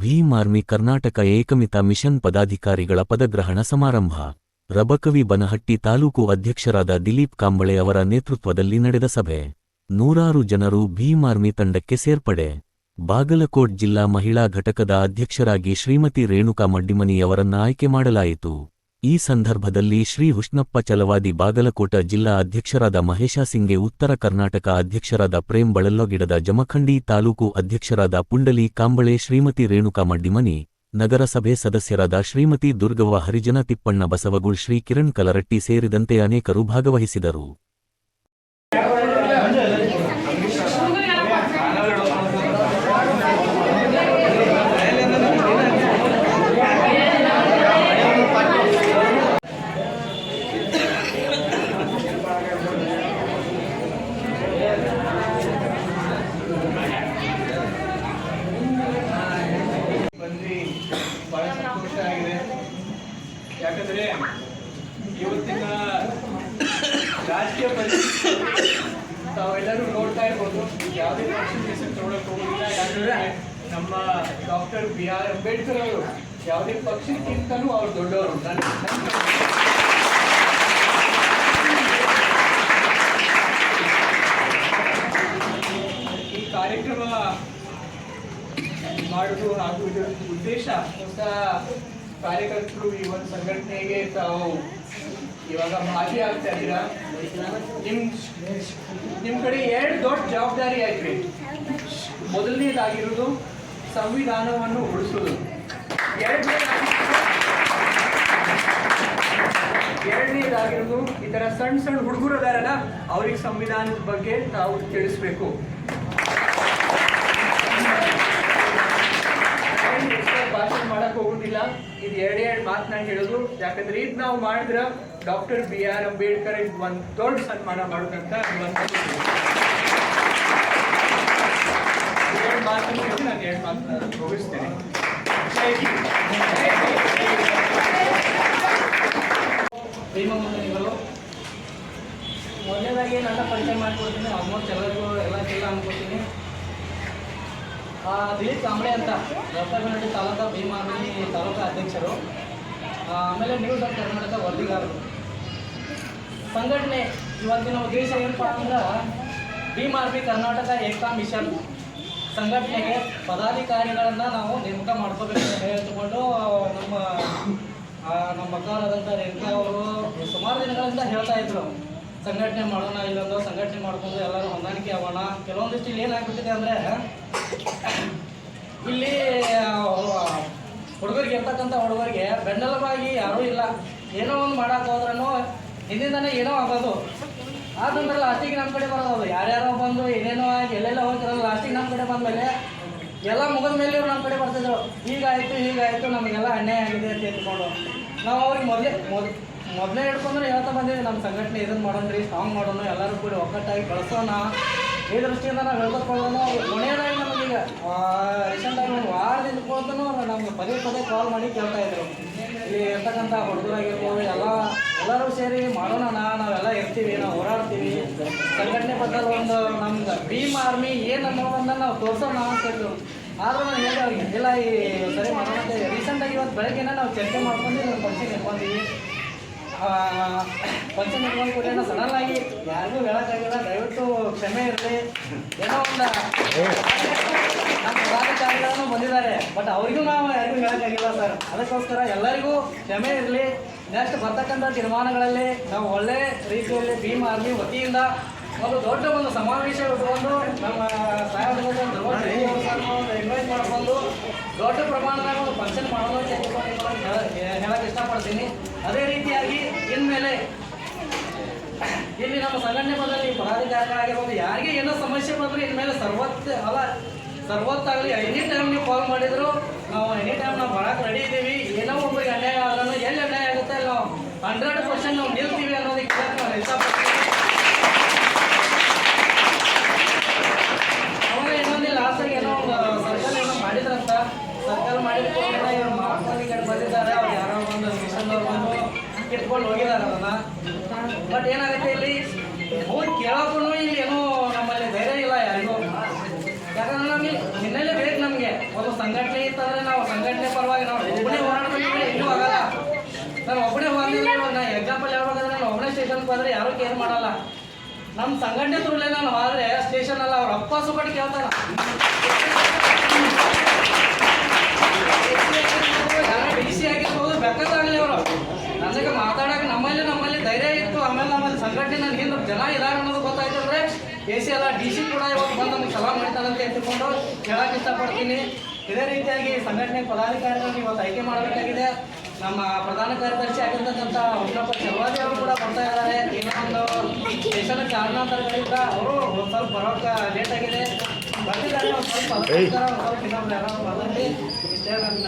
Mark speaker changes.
Speaker 1: Bhim army Karnataka ಏಕಮಿತ mission ಪದಾಧಿಕಾರಿಗಳ ಪದಗ್ರಹಣ ಸಮಾರಂಭ. ರಬಕವಿ ಬನಹಟ್ಟಿ ತಾಲೂಕು ಅಧ್ಯಕ್ಷರಾದ ದಿಲೀಪ್ ಕಾಂಬಳೆ ಅವರ ನೇತೃತ್ವದಲ್ಲಿ ನಡೆದ ಸಭೆ. ನೂರಾರು ಜನರು ಭೀಮ್ ಆರ್ಮಿ ತಂಡಕ್ಕೆ ಸೇರ್ಪಡೆ. ಬಾಗಲಕೋಟ್ ಜಿಲ್ಲಾ ಮಹಿಳಾ ಘಟಕದ ಅಧ್ಯಕ್ಷರಾಗಿ ಶ್ರೀಮತಿ ರೇಣುಕಾ ಮಡ್ಡಿಮನಿಯವರನ್ನ ಆಯ್ಕೆ ಮಾಡಲಾಯಿತು. ಈ ಸಂದರ್ಭದಲ್ಲಿ ಶ್ರೀ ಹುಷ್ಣಪ್ಪ ಚಲವಾದಿ ಬಾಗಲಕೋಟ ಜಿಲ್ಲಾ ಅಧ್ಯಕ್ಷರಾದ ಮಹೇಶ ಸಿಂಗೆ, ಉತ್ತರ ಕರ್ನಾಟಕ ಅಧ್ಯಕ್ಷರಾದ ಪ್ರೇಮ್ ಬಳಲ್ಲೊಗಿಡದ ಜಮಖಂಡಿ ತಾಲೂಕು ಅಧ್ಯಕ್ಷರಾದ ಪುಂಡಲಿ ಕಾಂಬಳೆ, ಶ್ರೀಮತಿ ರೇಣುಕಾ ಮಡ್ಡಿಮನಿ, ನಗರಸಭೆ ಸದಸ್ಯರಾದ ಶ್ರೀಮತಿ ದುರ್ಗವ್ವ ಹರಿಜನ ತಿಪ್ಪಣ್ಣ ಬಸವಗುಳ್, ಶ್ರೀ ಕಿರಣ್ ಕಲರಟ್ಟಿ ಸೇರಿದಂತೆ ಅನೇಕರು ಭಾಗವಹಿಸಿದರು
Speaker 2: ಬಂದ್ರಿ ಬಹಳ ಸಂತೋಷ ಆಗಿದೆ ಯಾಕಂದ್ರೆ ಇವತ್ತಿನ ರಾಜಕೀಯ ತಾವೆಲ್ಲರೂ ನೋಡ್ತಾ ಇರ್ಬೋದು, ಯಾವುದೇ ಕಾನ್ಸ್ಟಿಟ್ಯೂಷನ್ ಹೆಸರು ತಗೊಳಕ್ ಹೋಗಿಲ್ಲ ಯಾಕಂದ್ರೆ ನಮ್ಮ ಡಾಕ್ಟರ್ ಬಿ ಆರ್ ಅಂಬೇಡ್ಕರ್ ಅವರು ಯಾವುದೇ ಪಕ್ಷಕ್ಕಿಂತಲೂ ಅವ್ರು ದೊಡ್ಡವರು. ಈ ಕಾರ್ಯಕ್ರಮ ಮಾಡುವುದು ಹಾಗೂ ಇದರ ಉದ್ದೇಶ ಹೊಸ ಕಾರ್ಯಕರ್ತರು ಈ ಒಂದು ಸಂಘಟನೆಗೆ ತಾವು ಇವಾಗ ಭಾಗಿಯಾಗ್ತಾ ಇದ್ದೀರಾ? ನಿಮ್ ನಿಮ್ಮ ಕಡೆ ಎರಡು ದೊಡ್ಡ ಜವಾಬ್ದಾರಿ ಐತ್ರಿ. ಮೊದಲನೇದಾಗಿರೋದು ಸಂವಿಧಾನವನ್ನು ಉಳಿಸೋದು. ಎರಡನೇದಾಗಿ ಎರಡನೇದಾಗಿರೋದು ಈ ಥರ ಸಣ್ಣ ಸಣ್ಣ ಹುಡುಗರು ಅದಾರಲ್ಲ ಅವ್ರಿಗೆ ಸಂವಿಧಾನದ ಬಗ್ಗೆ ತಾವು ತಿಳಿಸ್ಬೇಕು. ಭಾಷಣ ಮಾಡಕ್ ಹೋಗುದಿಲ್ಲ. ಇದು ಎರಡೇ ಎರಡು ಮಾತು ನಾನು ಹೇಳೋದು. ಯಾಕಂದ್ರೆ ಇದು ನಾವು ಮಾಡಿದ್ರ ಡಾಕ್ಟರ್ ಬಿ ಆರ್ ಅಂಬೇಡ್ಕರ್ ಇದು ಒಂದು ದೊಡ್ಡ ಸನ್ಮಾನ ಮಾಡೋದಂತ ಎರಡು ಮಾತನ್ನು ಹೇಳಿ ನಾನು ಎರಡು ಮಾತನ್ನ ಮುಗಿಸ್ತೇನೆ.
Speaker 3: ಮೊದಲನೇದಾಗಿ ನನ್ನ ಪರಿಚಯ ಮಾಡಿಕೊಡ್ತೀನಿ. ಆಲ್ಮೋಸ್ಟ್ ಎಲ್ಲರಿಗೂ ಎಲ್ಲ ಜಿಲ್ಲ ಅನ್ಕೋತೀನಿ ಆ, ದಿಲೀಪ್ ಕಾಂಬಳೆ ಅಂತ ದೊಡ್ಡಗನಹಳ್ಳಿ ತಾಲೂಕು ಭೀಮಾನಿ ತಾಲೂಕು ಅಧ್ಯಕ್ಷರು. ಆಮೇಲೆ ನ್ಯೂಸ್ ಆಫ್ ಕರ್ನಾಟಕ ವರದಿಗಾರರು ಸಂಘಟನೆ ಇವತ್ತಿನ ಉದ್ದೇಶ ಏನಪ್ಪ ಅಂದ್ರೆ ಭೀಮ್ ಆರ್ಮಿ ಕರ್ನಾಟಕ ಏಕತಾ ಮಿಷನ್ ಸಂಘಟನೆಗೆ ಪದಾಧಿಕಾರಿಗಳನ್ನು ನಾವು ನೇಮಕ ಮಾಡ್ಕೋಬೇಕು ಅಂತ ಹೇಳ್ತುಕೊಂಡು ನಮ್ಮ ನಮ್ಮ ಮಕ್ಕಳಾದಂಥ ರೇಣುಕಾ ಅವರು ಸುಮಾರು ದಿನಗಳಿಂದ ಹೇಳ್ತಾ ಇದ್ರು, ಸಂಘಟನೆ ಮಾಡೋಣ ಇಲ್ಲೊಂದು ಸಂಘಟನೆ ಮಾಡ್ಕೊಂಡು ಎಲ್ಲರೂ ಹೊಂದಾಣಿಕೆ ಆಗೋಣ. ಕೆಲವೊಂದಿಷ್ಟು ಇಲ್ಲಿ ಏನಾಗ್ಬಿಟ್ಟಿದೆ ಅಂದರೆ, ಇಲ್ಲಿ ಹುಡುಗರಿಗೆ ಇರ್ತಕ್ಕಂಥ ಹುಡುಗರಿಗೆ ಬೆನ್ನೆಲುಬಾಗಿ ಯಾರೂ ಇಲ್ಲ. ಏನೋ ಒಂದು ಮಾಡೋಕ್ಕೋದ್ರೂ ಹಿಂದಿಂದನೇ ಏನೋ ಆಗೋದು. ಆದ್ರೆ ಲಾಸ್ಟಿಗೆ ನಮ್ಮ ಕಡೆ ಬರೋದು ಯಾರ್ಯಾರೋ ಬಂದು ಏನೇನೋ ಆಗಿ ಎಲ್ಲೆಲ್ಲ ಹೋಗ್ತಿರಲ್ಲ ಲಾಸ್ಟಿಗೆ ನಮ್ಮ ಕಡೆ ಬಂದಮೇಲೆ ಎಲ್ಲ ಮುಗಿದ ಮೇಲೆ ಇವ್ರು ನಮ್ಮ ಕಡೆ ಬರ್ತಿದ್ರು. ಹೀಗಾಯಿತು ಹೀಗಾಯಿತು, ನಮಗೆಲ್ಲ ಅನ್ಯಾಯ ಆಗಿದೆ ಅಂತ ಹೇಳ್ಕೊಂಡು. ನಾವು ಅವ್ರಿಗೆ ಮೊದಲೇ, ಮೊದ್, ಮೊದಲೇ ಹಿಡ್ಕೊಂಡ್ರೆ ಹೇಳ್ತಾ ಬಂದಿದ್ದೀವಿ. ನಮ್ಮ ಸಂಘಟನೆ ಇದನ್ನು ಮಾಡೋಣ ರೀ ಸ್ಟ್ರಾಂಗ್ ಮಾಡೋಣ, ಎಲ್ಲರೂ ಕೂಡ ಒಕ್ಕಟ್ಟಾಗಿ ಬೆಳೆಸೋಣ. ಈ ದೃಷ್ಟಿಯಿಂದ ನಾವು ಹೇಳ್ಕೊಕೊಳ್ಳೋಣ ಕೊನೆಯದಾಗಿ ನಮಗೀಗ ರೀಸೆಂಟಾಗಿ ಒಂದು ವಾರದಿಂದ ಕೂತನು ನಮ್ಗೆ ಪದೇ ಪದೇ ಕಾಲ್ ಮಾಡಿ ಕೇಳ್ತಾ ಇದ್ರು. ಇಲ್ಲಿ ಇರ್ತಕ್ಕಂಥ ಹುಡುಗರಾಗಿರ್ಬೋದು, ಎಲ್ಲ, ಎಲ್ಲರೂ ಸೇರಿ ಮಾಡೋಣ ನಾವೆಲ್ಲ ಇರ್ತೀವಿ, ನಾವು ಹೋರಾಡ್ತೀವಿ. ಸಂಘಟನೆ ಬದ್ದಲ್ಲಿ ಒಂದು ನಮ್ದು ಭೀಮ್ ಆರ್ಮಿ ಏನು ಅನ್ನೋದನ್ನ ನಾವು ತೋರ್ಸೋಣ ಅಂತ ಹೇಳಿದ್ರು. ಆದರೂ ನಾನು ಹೇಳಿ ಅವ್ರಿಗೆ ಇಲ್ಲ ಈ ಸರಿ ಮಾಡೋಣ ಅಂತ ರೀಸೆಂಟಾಗಿ ಇವತ್ತು ಬೆಳಗ್ಗೆನೇ ನಾವು ಚರ್ಚೆ ಮಾಡ್ಕೊಂಡು ನಾವು ಫಂಕ್ಷನ್ ಇಟ್ಕೊಂಡ್ವಿ ಫಂಕ್ಷನ್ ಇಟ್ಕೊಂಡು ಕೂಡ ಸಡನ್ ಆಗಿ ಯಾರಿಗೂ ಹೇಳೋಕ್ಕಾಗಿಲ್ಲ. ದಯವಿಟ್ಟು ಕ್ಷಮೆ ಇರಲಿ. ಏನೋ ಒಂದು. ನಮ್ಮ ಪದಾಧಿಕಾರಿಗಳನ್ನು ಬಂದಿದ್ದಾರೆ. ಬಟ್ ಅವರಿಗೂ ನಾವು ಯಾರಿಗೂ ಹೇಳೋಕ್ಕಾಗಿಲ್ಲ ಸರ್. ಅದಕ್ಕೋಸ್ಕರ ಎಲ್ಲರಿಗೂ ಕ್ಷಮೆ ಇರಲಿ. ನೆಕ್ಸ್ಟ್ ಬರ್ತಕ್ಕಂಥ ತೀರ್ಮಾನಗಳಲ್ಲಿ ನಾವು ಒಳ್ಳೆ ರೀತಿಯಲ್ಲಿ ಭೀಮ್ ಆರ್ಮಿ ವತಿಯಿಂದ ಒಂದು ದೊಡ್ಡ ಒಂದು ಸಮಾವೇಶ ಇಟ್ಕೊಂಡು ನಮ್ಮ ಸಾಹೇಬರು ಮಾಡಿಕೊಂಡು ಮಾಡ್ಕೊಂಡು ದೊಡ್ಡ ಪ್ರಮಾಣದಾಗ ಒಂದು ಫಂಕ್ಷನ್ ಮಾಡೋದು ಅಂತ ಹೇಳ್ಕೊಂಡು ಹೇಳ- ಹೇಳಕ್ ಇಷ್ಟಪಡ್ತೀನಿ. ಅದೇ ರೀತಿಯಾಗಿ ಇನ್ಮೇಲೆ ಇಲ್ಲಿ ನಮ್ಮ ಸಂಘಟನೆ ಬಂದಲ್ಲಿ ಪದಾಧಿಕಾರಿಗಳಾಗಿರ್ಬೋದು ಯಾರಿಗೆ ಏನೋ ಸಮಸ್ಯೆ ಬಂದ್ರೆ ಇನ್ಮೇಲೆ ಸರ್ವತ್ ಅಲ್ಲ, ಸರ್ವತ್ತಾಗಲಿ ಎನಿ ಟೈಮ್ ನೀವು ಕಾಲ್ ಮಾಡಿದ್ರು ನಾವು ಎನಿ ಟೈಮ್ ನಾವು ಬರಕ್ಕೆ ರೆಡಿ ಇದ್ದೀವಿ. ಏನೋ ಒಬ್ಬರಿಗೆ ಅನ್ಯಾಯ ಆದ್ರೂ ಎಲ್ಲಿ ಅನ್ಯಾಯ ಆಗುತ್ತೆ ನಾವು ಹಂಡ್ರೆಡ್ ಪರ್ಸೆಂಟ್ ನಾವು ನಿಲ್ತೀವಿ ಅನ್ನೋದಕ್ಕೆ ನಾವು ನಾನು ಇಷ್ಟಪಡ್ತೀನಿ ಅವಾಗ ಇನ್ನೊಂದು ಲಾಸ್ಟಾಗಿ ಏನೋ ಒಂದು ಸರ್ಕಲ್ ಏನೋ ಮಾಡಿದ್ರಂತ ಸರ್ಕಲ್ ಮಾಡಿದ ಕೂಡಲೇ ಇವ್ರು ಮಾಡ್ಕೊಂಡು ಈ ಕಡೆ ಬಂದಿದ್ದಾರೆ ಅವ್ರು ಯಾರೋ ಒಂದು ಮಿಷನ್ ಅವ್ರು ಬಂದು ಕಿತ್ಕೊಂಡು ಹೋಗಿದ್ದಾರೆ ಅದನ್ನ ಬಟ್ ಏನಾಗುತ್ತೆ ಇಲ್ಲಿ? ಹೋಗಿ ಕೇಳೋಕ್ಕೂ ಇಲ್ಲಿ ಏನೋ ನಮ್ಮಲ್ಲಿ ಧೈರ್ಯ ಇಲ್ಲ ಯಾರಿಗೂ. ಯಾಕಂದ್ರೆ ನಮಗೆ ಹಿನ್ನೆಲೆ ಬೇಕು ನಮಗೆ. ಒಂದು ಸಂಘಟನೆ ಇತ್ತಂದ್ರೆ ನಾವು ಸಂಘಟನೆ ಪರವಾಗಿ ನಾವು ಒಬ್ಬನೇ ಹೋರಾಡ್ಬೇಕಂದ್ರೆ ಇನ್ನೂ ಆಗಲ್ಲ. ನಾನು ಒಬ್ಬನೇ ಹೋಗಿದ್ರೆ ನಾನು ಎಕ್ಸಾಂಪಲ್ ಹೇಳ್ಬೇಕಂದ್ರೆ ನಾನು ಒಬ್ಬನೇ ಸ್ಟೇಷನ್ಗೆ ಹೋದ್ರೆ ಯಾರು ಕೇರ್ ಮಾಡಲ್ಲ. ನಮ್ಮ ಸಂಘಟನೆ ತುಂಬಲೇ ನಾನು ಹೋದ್ರೆ ಸ್ಟೇಷನ್ ಅಲ್ಲ ಅವ್ರ ಅಪ್ಪ ಸುಗಟ್ ಕೇಳ್ತಾನ. ಅಲ್ಲ ಡಿ ಸಿ ಕೂಡ ಇವತ್ತು ಬಂದು ನಮ್ಗೆ ಸಲಹೆ ಮಾಡ್ತಾರಂತ ಎತ್ತಿಕೊಂಡು ಹೇಳಕ್ಕೆ ಇಷ್ಟಪಡ್ತೀನಿ. ಇದೇ ರೀತಿಯಾಗಿ ಸಂಘಟನೆ ಪದಾಧಿಕಾರಿಗಳನ್ನು ಇವತ್ತು ಆಯ್ಕೆ ಮಾಡಬೇಕಾಗಿದೆ. ನಮ್ಮ ಪ್ರಧಾನ ಕಾರ್ಯದರ್ಶಿ ಆಗಿರ್ತಕ್ಕಂಥ ಉಗ್ರಪ್ಪ ಚಲವಾದಿ ಅವರು ಕೂಡ ಬರ್ತಾ ಇದ್ದಾರೆ. ಇನ್ನೊಂದು ಸ್ಟೇಷನ್ ಕಾರಣಾಂತರಗಳಿಂದ ಅವರು ಒಂದು ಸ್ವಲ್ಪ ಬರೋಕ್ಕೆ ಲೇಟ್ ಆಗಿದೆ. ಬರ್ತಿದ್ದಾರೆ. ಒಂದು ಸ್ವಲ್ಪ ಒಂದು ಸ್ವಲ್ಪ ಇನ್ನೊಬ್ರು ಯಾರೋ ಮಾತಾಡಿ ಇಷ್ಟೇ ನನ್ನ.